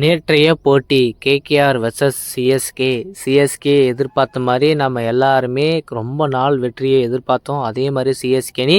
நேற்றைய போட்டி KKR versus CSK CSK எதிர்பார்த்த மாதிரி நம்ம எல்லாருமே ரொம்ப நாள் வெற்றியை எதிர்பார்த்தோம். அதே மாதிரி சிஎஸ்கேனி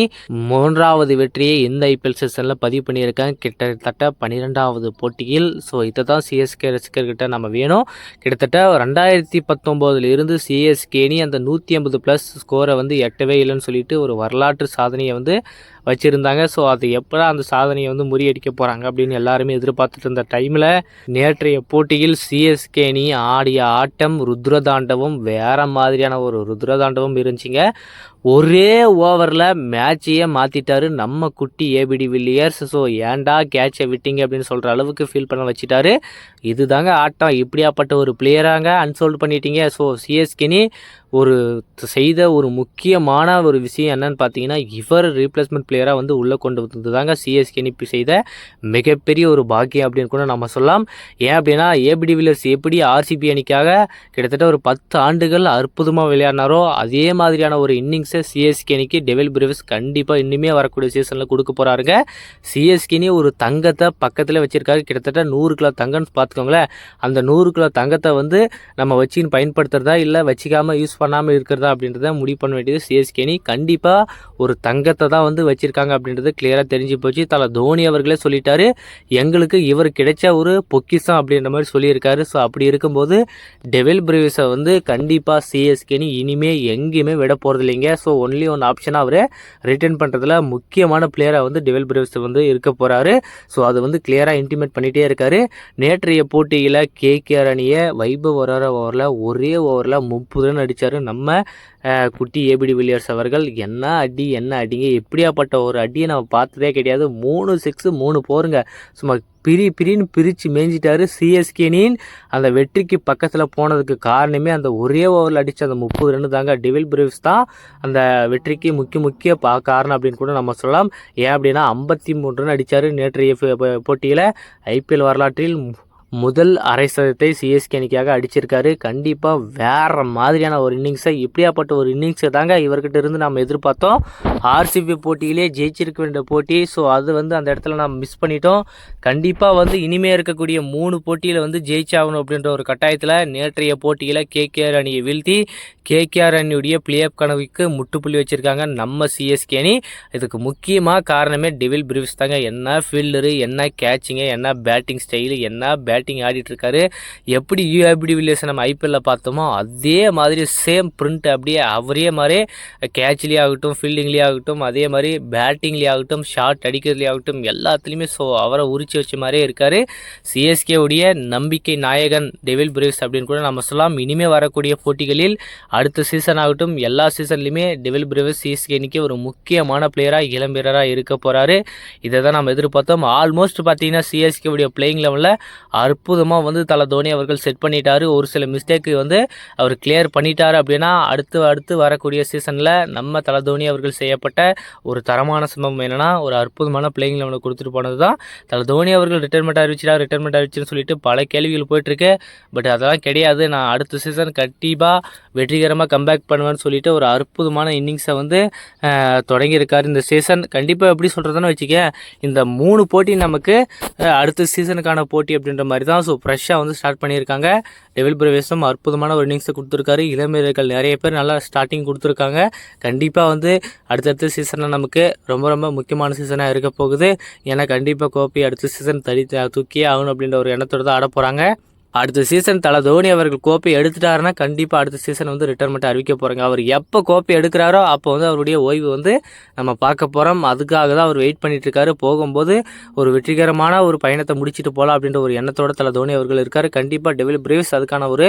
மூன்றாவது வெற்றியை இந்த ஐபிஎல் சீசனில் பதிவு பண்ணியிருக்காங்க. கிட்டத்தட்ட பன்னிரெண்டாவது போட்டியில். ஸோ இதை தான் சிஎஸ்கே ரசிகர்கிட்ட நம்ம வேணும். கிட்டத்தட்ட ரெண்டாயிரத்தி பத்தொம்போதுல இருந்து சிஎஸ்கே அந்த நூற்றி ஐம்பது ப்ளஸ் ஸ்கோரை வந்து எட்டவே இல்லைன்னு சொல்லிட்டு ஒரு வரலாற்று சாதனையை வந்து வச்சுருந்தாங்க. ஸோ அது எப்போ அந்த சாதனையை வந்து முறியடிக்க போகிறாங்க அப்படின்னு எல்லாருமே எதிர்பார்த்துட்டு இருந்த டைமில் நேற்றைய போட்டியில் சிஎஸ்கே அணி ஆடிய ஆட்டம் ருத்ரதாண்டவம் வேறு மாதிரியான ஒரு ருத்ரதாண்டவம் இருந்துச்சுங்க. ஒரே ஓவரில் மேட்சையே மாற்றிட்டாரு நம்ம குட்டி ஏபிடி வில்லியர்ஸ் ஸோ ஏன்டா கேட்சை விட்டீங்க அப்படின்னு சொல்கிற அளவுக்கு ஃபீல் பண்ண வச்சுட்டாரு. இதுதாங்க ஆட்டம். இப்படியாப்பட்ட ஒரு பிளேயராங்க அன்சோல்ட் பண்ணிட்டீங்க. ஸோ சிஎஸ்கேனி ஒரு செய்த ஒரு முக்கியமான ஒரு விஷயம் என்னன்னு பார்த்தீங்கன்னா இவர் ரீப்ளேஸ்மெண்ட் பிளேயராக வந்து உள்ளே கொண்டு வந்தது தாங்க சிஎஸ்கேனி செய்த மிகப்பெரிய ஒரு பாக்கியம் அப்படின்னு கூட நம்ம சொல்லலாம். ஏன் அப்படின்னா ஏபிடி வில்லியர்ஸ் எப்படி ஆர்சிபி அணிக்காக கிட்டத்தட்ட ஒரு பத்து ஆண்டுகள் அற்புதமாக விளையாடினாரோ அதே மாதிரியான ஒரு இன்னிங்ஸ் சிஎஸ்கே சிஎஸ்கேனிக்கு டெவில் பிரிவிஸ் கண்டிப்பாக இன்னுமே வரக்கூடிய சீசனில் கொடுக்க போகிறாருங்க சிஎஸ்கேனி ஒரு தங்கத்தை பக்கத்தில் வச்சுருக்காரு. கிட்டத்தட்ட நூறு கிலோ தங்கம்னு பார்த்துக்கோங்களேன். அந்த நூறு கிலோ தங்கத்தை வந்து நம்ம வச்சுன்னு பயன்படுத்துறதா இல்லை வச்சிக்காமல் யூஸ் பண்ணாமல் இருக்கிறதா அப்படின்றத முடிவு பண்ண வேண்டியது சிஎஸ்கேனி கண்டிப்பாக ஒரு தங்கத்தை தான் வந்து வச்சுருக்காங்க அப்படின்றது கிளியராக தெரிஞ்சு போச்சு. தலை தோனி அவர்களே சொல்லிட்டாரு. எங்களுக்கு இவர் கிடைச்ச ஒரு பொக்கிஷம் அப்படின்ற மாதிரி சொல்லியிருக்காரு. ஸோ அப்படி இருக்கும்போது டெவில் பிரிவிஸை வந்து கண்டிப்பாக சிஎஸ்கேனி இனிமேல் இனிமே எங்கேயுமே விட போகிறது இல்லைங்க ஸோ ஒன்லி ஒன் ஆப்ஷனாக அவர் ரிட்டர்ன் பண்ணுறதுல முக்கியமான பிளேயராக வந்து டிவெல் பிரேவ்ஸ் வந்து இருக்க போகிறாரு ஸோ அது வந்து கிளியராக இன்டிமேட் பண்ணிகிட்டே இருக்காரு. நேற்றைய போட்டியில் கேகேஆர் அணியை வைபவ் வர ஓவரில் ஒரே ஓவரில் முப்பது ரன் அடித்தார் நம்ம குட்டி ஏபிடி வில்லியர்ஸ் அவர்கள். என்ன அடி என்ன அடிங்க? எப்படியாப்பட்ட ஒரு அடியை நம்ம பார்த்ததே கிடையாது. மூணு சிக்ஸு மூணு போருங்க. சும்மா பிரி பிரின்னு பிரித்து மேய்ஞ்சிட்டாரு சிஎஸ்கேனின் அந்த வெற்றிக்கு பக்கத்தில் போனதுக்கு காரணமே அந்த ஒரே ஓவரில் அடித்த அந்த முப்பது ரன் தாங்க டிவில் பிரேவ்ஸ் தான். அந்த வெற்றிக்கு முக்கிய முக்கிய பா காரணம் அப்படின்னு கூட நம்ம சொல்லலாம். ஏன் அப்படின்னா ஐம்பத்தி மூணு ரன் அடித்தார் நேற்றைய போட்டியில். ஐபிஎல் வரலாற்றில் முதல் அரை சதத்தை சிஎஸ்கே அணிக்காக அடிச்சிருக்காரு. கண்டிப்பாக வேற மாதிரியான ஒரு இன்னிங்ஸை இப்படியாப்பட்ட ஒரு இன்னிங்ஸை தாங்க இவர்கிட்ட இருந்து நம்ம எதிர்பார்த்தோம். ஆர்சிபி போட்டியிலே ஜெயிச்சிருக்க வேண்டிய போட்டி. ஸோ அது வந்து அந்த இடத்துல நாம் மிஸ் பண்ணிட்டோம். கண்டிப்பாக வந்து இனிமே இருக்கக்கூடிய மூணு போட்டியில் வந்து ஜெயிச்சாகணும் அப்படின்ற ஒரு கட்டாயத்தில் நேற்றைய போட்டியில் கேகேஆர் அணியை வீழ்த்தி கேகேஆர் அணியுடைய பிளே ஆஃப் கனவுக்கு முட்டுப்புள்ளி வச்சுருக்காங்க நம்ம சிஎஸ்கே அணி. இதுக்கு முக்கியமாக காரணமே டெவில் பிரிவ்ஸ் தாங்க. என்ன ஃபீல்டரு என்ன கேட்சிங்கு என்ன பேட்டிங் ஸ்டைலு என்ன பேட்டிங் ஆடிட்டுருக்காரு எப்படி யூஏபிடி வில்லியர்ஸ் நம்ம ஐபிஎல்ல பார்த்தோமோ அதே மாதிரி சேம் பிரிண்ட் அப்படியே அவரே மாதிரி கேட்ச்லேயே ஆகட்டும் ஃபீல்டிங்லேயே ஆகட்டும் அதே மாதிரி பேட்டிங்லேயே ஆகட்டும் ஷாட் அடிக்கிறதுலேயே ஆகட்டும் எல்லாத்துலேயுமே ஸோ அவரை உரிச்சு வச்ச மாதிரியே இருக்கார். சிஎஸ்கே உடைய நம்பிக்கை நாயகன் டெவில் பிரேவ்ஸ் அப்படின்னு கூட நம்ம சொல்லலாம். இனிமேல் வரக்கூடிய போட்டிகளில் அடுத்த சீசன் ஆகட்டும் எல்லா சீசன்லையுமே டெவில் பிரிவஸ் சிஎஸ்கே ஒரு முக்கியமான பிளேயராக இளம் வீரராக இருக்க போகிறாரு இதை தான் நம்ம எதிர்பார்த்தோம். ஆல்மோஸ்ட் பார்த்தீங்கன்னா சிஎஸ்கே உடைய பிளேயிங் லெவலில் அற்புதமாக வந்து தலை தோனி அவர்கள் செட் பண்ணிட்டாரு. ஒரு சில மிஸ்டேக்கு வந்து அவர் கிளியர் பண்ணிட்டார் அப்படின்னா அடுத்து அடுத்து வரக்கூடிய சீசனில் நம்ம தலை தோனி அவர்கள் செய்யப்பட்ட ஒரு தரமான சம்பவம் என்னென்னா ஒரு அற்புதமான பிளேயிங் லெவலில் கொடுத்துட்டு போனது தான் தலை தோனி அவர்கள் ரிட்டைர்மெண்ட் அறிவிச்சிடா ரிட்டைர்மெண்ட் அறிவிச்சுன்னு சொல்லிட்டு பல கேள்விகள் போயிட்டுருக்கு பட் அதெல்லாம் கிடையாது. நான் அடுத்த சீசன் கண்டிப்பாக வெற்றி வெற்றிகரமாக கம்பேக் பண்ணுவேன்னு சொல்லிட்டு ஒரு அற்புதமான இன்னிங்ஸை வந்து தொடங்கியிருக்காரு. இந்த சீசன் கண்டிப்பாக எப்படி சொல்கிறதுன்னு வச்சுக்க இந்த மூணு போட்டி நமக்கு அடுத்த சீசனுக்கான போட்டி அப்படின்ற மாதிரி தான். ஸோ ஃப்ரெஷ்ஷாக வந்து ஸ்டார்ட் பண்ணியிருக்காங்க. டெவில் பிரவேசம் அற்புதமான ஒரு இன்னிங்ஸை கொடுத்துருக்காரு. இளமீரர்கள் நிறைய பேர் நல்லா ஸ்டார்டிங் கொடுத்துருக்காங்க. கண்டிப்பாக வந்து அடுத்தடுத்த சீசனில் நமக்கு ரொம்ப ரொம்ப முக்கியமான சீசனாக இருக்க போகுது. ஏன்னா கண்டிப்பாக கோப்பி அடுத்த சீசன் தடி தூக்கியே ஆகணும் அப்படின்ற ஒரு எண்ணத்தோடு தான் ஆட போகிறாங்க அடுத்த சீசன் தலை தோனி அவர்கள் கோப்பை எடுத்துட்டாருன்னா கண்டிப்பாக அடுத்த சீசன் வந்து ரிட்டர்மெண்ட் அறிவிக்க போகிறாங்க அவர் எப்போ கோப்பை எடுக்கிறாரோ அப்போ வந்து அவருடைய ஓய்வு வந்து நம்ம பார்க்க போகிறோம் அதுக்காக தான் அவர் வெயிட் பண்ணிட்டு இருக்காரு. போகும்போது ஒரு வெற்றிகரமான ஒரு பயணத்தை முடிச்சுட்டு போகலாம் அப்படின்ற ஒரு எண்ணத்தோட தலை தோனி அவர்கள் இருக்கார். கண்டிப்பாக டெவில் பிரேவ்ஸ் அதுக்கான ஒரு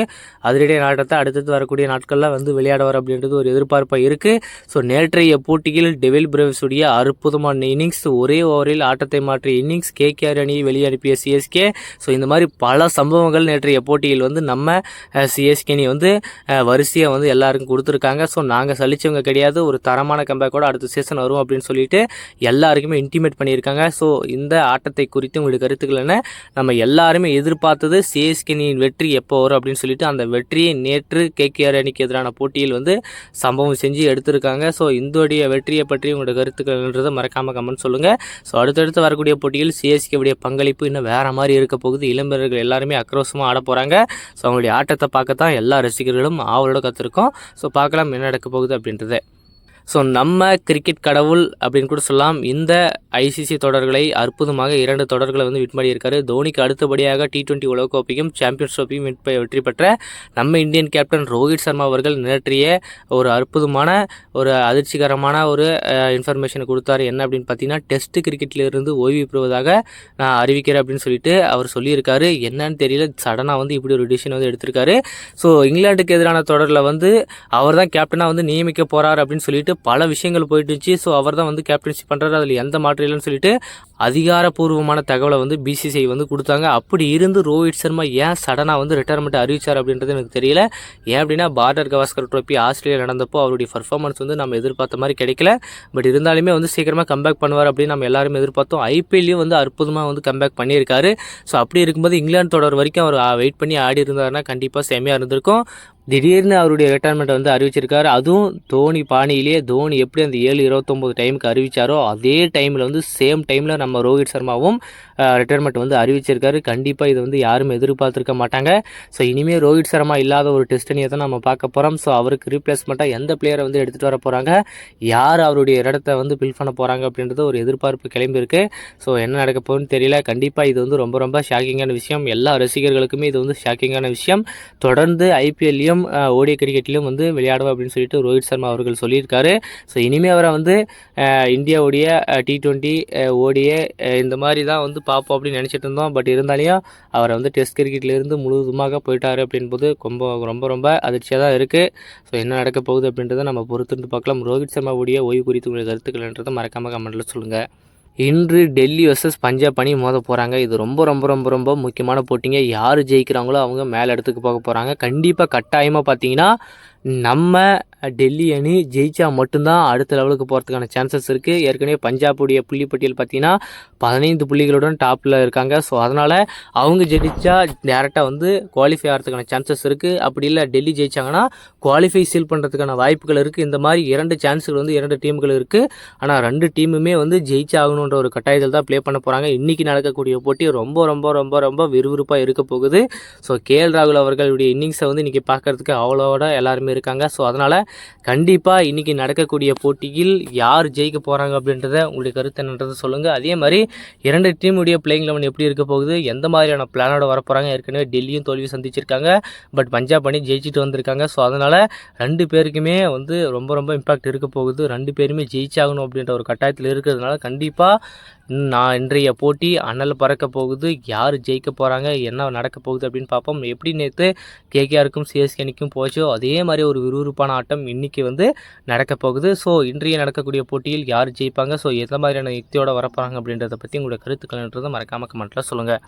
அதிரடி நாட்டத்தை அடுத்தது வரக்கூடிய நாட்களில் வந்து விளையாடுவார் அப்படின்றது ஒரு எதிர்பார்ப்பாக இருக்குது ஸோ நேற்றைய போட்டியில் டெவில் பிரேவ்ஸுடைய அற்புதமான இன்னிங்ஸ் ஒரே ஓவரில் ஆட்டத்தை மாற்றிய இன்னிங்ஸ் கேகேஆர் அணியை வெளியனுப்பிய சிஎஸ்கே ஸோ இந்த மாதிரி பல சம்பவங்கள் நேற்றைய போட்டியில் வந்து நம்ம சிஎஸ்கேனி வந்து வரிசையாக வந்து எல்லாருக்கும் கொடுத்துருக்காங்க. ஸோ நாங்கள் சலிச்சவங்க கிடையாது. ஒரு தரமான கம்பேக்கோட அடுத்த சீசன் வரும் அப்படின்னு சொல்லிட்டு எல்லாருக்குமே இன்டிமேட் பண்ணியிருக்காங்க. ஸோ இந்த ஆட்டத்தை குறித்து உங்களுடைய கருத்துக்கள் என்ன? நம்ம எல்லாருமே எதிர்பார்த்தது சிஎஸ்கேனியின் வெற்றி எப்போ வரும் அப்படின்னு சொல்லிட்டு அந்த வெற்றியை நேற்று கேகேஆர் அணிக்கு எதிரான போட்டியில் வந்து சம்பவம் செஞ்சு எடுத்திருக்காங்க. ஸோ இந்தோடைய வெற்றியை பற்றி உங்களுடைய கருத்துக்கள்ன்றதை மறக்காமல் கமெண்ட் சொல்லுங்கள் ஸோ அடுத்தடுத்து வரக்கூடிய போட்டியில் சிஎஸ்கேவுடைய பங்களிப்பு இன்னும் வேறு மாதிரி இருக்க போகுது. இளம்பெறர்கள் எல்லாருமே ஆக்ரோஷமாக ஆட போகிறாங்க ஸோ அவங்களுடைய ஆட்டத்தை பார்க்க தான் எல்லா ரசிகர்களும் ஆவலோட கற்றுருக்கோம் ஸோ பார்க்கலாம் என்ன நடக்க போகுது அப்படின்றத. ஸோ நம்ம கிரிக்கெட் கடவுள் அப்படின்னு கூட சொல்லலாம். இந்த ஐசிசி தொடர்களை அற்புதமாக இரண்டு தொடர்களை வந்து வின் பண்ணியிருக்காரு தோனிக்கு அடுத்தபடியாக டி டுவெண்ட்டி உலகக்கோப்பையும் சாம்பியன்ஸ் கோப்பையும் வெற்றி பெற்ற நம்ம இந்தியன் கேப்டன் ரோஹித் சர்மா அவர்கள் நேற்றைய ஒரு அற்புதமான ஒரு அதிர்ச்சிகரமான ஒரு இன்ஃபர்மேஷனை கொடுத்தாரு. என்ன அப்படின்னு பார்த்தீங்கன்னா டெஸ்ட் கிரிக்கெட்டிலிருந்து ஓய்வு பெறுவதாக நான் அறிவிக்கிறேன் அப்படின்னு சொல்லிட்டு அவர் சொல்லியிருக்காரு. என்னன்னு தெரியல. சடனாக வந்து இப்படி ஒரு டிசிஷன் வந்து எடுத்திருக்காரு. ஸோ இங்கிலாந்துக்கு எதிரான தொடரில் வந்து அவர் தான் கேப்டனாக வந்து நியமிக்க போகிறார் அப்படின்னு சொல்லிட்டு பல விஷயங்கள் போயிட்டு இருந்துச்சு ஸோ அவர் தான் வந்து கேப்டன்ஷிப் பண்ணுறாரு அதில் எந்த மாற்றம் இல்லைன்னு சொல்லிட்டு அதிகாரப்பூர்வமான தகவலை வந்து பிசிசிஐ வந்து கொடுத்தாங்க. அப்படி இருந்து ரோஹித் சர்மா ஏன் சடனாக வந்து ரிட்டையர்மெண்ட் அறிவிச்சார் அப்படின்றது எனக்கு தெரியல. ஏன் அப்படின்னா பார்டர் கவாஸ்கர் ட்ரோப்பி ஆஸ்திரேலியா நடந்தப்போ அவருடைய பர்ஃபார்மன்ஸ் வந்து நம்ம எதிர்பார்த்த மாதிரி கிடைக்கல. பட் இருந்தாலுமே வந்து சீக்கிரமாக கம்பேக் பண்ணுவார் அப்படின்னு நம்ம எல்லாருமே எதிர்பார்த்தோம். ஐபிஎல்லையும் வந்து அற்புதமாக வந்து கம்பேக் பண்ணியிருக்காரு. ஸோ அப்படி இருக்கும்போது இங்கிலாந்து தொடர் வரைக்கும் அவர் வெயிட் பண்ணி ஆடி இருந்தாருன்னா கண்டிப்பாக செம்மையாக இருந்திருக்கும். திடீர்னு அவருடைய ரிட்டையர்மெண்ட்டை வந்து அறிவிச்சிருக்காரு. அதுவும் தோனி பாணியிலேயே தோனி எப்படி அந்த ஏழு இருபத்தொம்போது டைமுக்கு அறிவித்தாரோ அதே டைமில் வந்து சேம் டைமில் நம்ம ரோஹித் சர்மாவும் ரிட்டையர்மெண்ட் வந்து அறிவிச்சிருக்காரு. கண்டிப்பாக இது வந்து யாரும் எதிர்பார்த்துருக்க மாட்டாங்க. ஸோ இனிமேல் ரோஹித் சர்மா இல்லாத ஒரு டெஸ்டனியை தான் நம்ம பார்க்க போகிறோம் ஸோ அவருக்கு ரீப்ளேஸ்மெண்ட்டாக எந்த பிளேயரை வந்து எடுத்துகிட்டு வர போகிறாங்க யார் அவருடைய இடத்த வந்து ஃபில் பண்ண போகிறாங்க அப்படின்றது ஒரு எதிர்பார்ப்பு கிளம்பியிருக்கு. ஸோ என்ன நடக்க போகுதுன்னு தெரியல. கண்டிப்பாக இது வந்து ரொம்ப ரொம்ப ஷாக்கிங்கான விஷயம். எல்லா ரசிகர்களுக்குமே இது வந்து ஷாக்கிங்கான விஷயம். தொடர்ந்து ஐபிஎல்லையும் கிரிக்கெட்லையும் ஓடிய கிரிக்கெட்லையும் வந்து விளையாடுவோம் அப்படின்னு சொல்லிட்டு ரோஹித் சர்மா அவர்கள் சொல்லியிருக்காரு. ஸோ இனிமேல் அவரை வந்து இந்தியாவுடைய டி ட்வெண்ட்டி ஓடிய இந்த மாதிரி தான் வந்து பார்ப்போம் அப்படின்னு நினச்சிட்டு இருந்தோம். பட் இருந்தாலையும் அவரை வந்து டெஸ்ட் கிரிக்கெட்லேருந்து முழுவதுமாக போயிட்டார் அப்படின்போது ரொம்ப ரொம்ப ரொம்ப அதிர்ச்சியாக தான் இருக்குது ஸோ என்ன நடக்க போகுது அப்படின்றத நம்ம பொறுத்துட்டு பார்க்கலாம். ரோஹித் சர்மாவுடைய ஓய்வு குறித்து உங்களுடைய கருத்துக்கள்ன்றதை மறக்காமல் கமெண்ட்டில் சொல்லுங்கள் இன்று டெல்லி வர்சஸ் பஞ்சாப் அணி மோத போகிறாங்க இது ரொம்ப ரொம்ப ரொம்ப ரொம்ப முக்கியமான போட்டிங்க. யார் ஜெயிக்கிறாங்களோ அவங்க மேலே இடத்துக்கு போக போகிறாங்க கண்டிப்பாக கட்டாயமாக பார்த்தீங்கன்னா நம்ம டெல்லி அணி ஜெயிச்சா மட்டும்தான் அடுத்த லெவலுக்கு போகிறதுக்கான சான்சஸ் இருக்குது ஏற்கனவே பஞ்சாபுடைய புள்ளி பட்டியல் பார்த்தீங்கன்னா பதினைந்து புள்ளிகளுடன் டாப்பில் இருக்காங்க. ஸோ அதனால் அவங்க ஜெயிச்சா டேரெக்டாக வந்து குவாலிஃபை ஆகிறதுக்கான சான்சஸ் இருக்குது அப்படி இல்லை டெல்லி ஜெயிச்சாங்கன்னா குவாலிஃபை சீல் பண்ணுறதுக்கான வாய்ப்புகள் இருக்குது இந்த மாதிரி இரண்டு சான்ஸுகள் வந்து இரண்டு டீம்கள் இருக்குது ஆனால் ரெண்டு டீமுமே வந்து ஜெயிச்சாகணுன்ற ஒரு கட்டாயத்தில் தான் ப்ளே பண்ண போகிறாங்க இன்றைக்கி நடக்கக்கூடிய போட்டி ரொம்ப ரொம்ப ரொம்ப ரொம்ப விறுவிறுப்பாக இருக்க போகுது. ஸோ கே எல் ராகுல் அவர்களுடைய இன்னிங்ஸை வந்து இன்றைக்கி பார்க்குறதுக்கு அவ்வளோட எல்லாருமே இருக்காங்க. ஸோ அதனால் கண்டிப்பாக இன்றைக்கி நடக்கக்கூடிய போட்டியில் யார் ஜெயிக்க போகிறாங்க அப்படின்றத உங்களுடைய கருத்து என்னன்றதை சொல்லுங்கள் அதே மாதிரி இரண்டு டீமுடைய பிளேயிங் லெவன் எப்படி இருக்க போகுது? எந்த மாதிரியான பிளானோட வரப்போகிறாங்க ஏற்கனவே டெல்லியும் தோல்வி சந்திச்சிருக்காங்க. பட் பஞ்சாப் அணி ஜெயிச்சுட்டு வந்திருக்காங்க. ஸோ அதனால் ரெண்டு பேருக்குமே வந்து ரொம்ப ரொம்ப இம்பாக்ட் இருக்க போகுது. ரெண்டு பேருமே ஜெயிச்சாகணும் அப்படின்ற ஒரு கட்டாயத்தில் இருக்கிறதுனால கண்டிப்பாக நான் இன்றைய போட்டி அனல் பறக்க போகுது. யார் ஜெயிக்க போகிறாங்க என்ன நடக்க போகுது அப்படின்னு பார்ப்போம். எப்படி நேற்று கேகேஆருக்கும் சிஎஸ்கேனிக்கும் போச்சோ அதே மாதிரி ஒரு விறுவிறுப்பான ஆட்டம் இன்றைக்கி வந்து நடக்க போகுது. ஸோ இன்றைய நடக்கக்கூடிய போட்டியில் யார் ஜெயிப்பாங்க? ஸோ எந்த மாதிரியான யுக்தியோடு வரப்போகிறாங்க அப்படின்றத பற்றி உங்களுடைய கருத்துக்கள்ன்றதை மறக்காமல் கமெண்ட்டில் சொல்லுங்கள்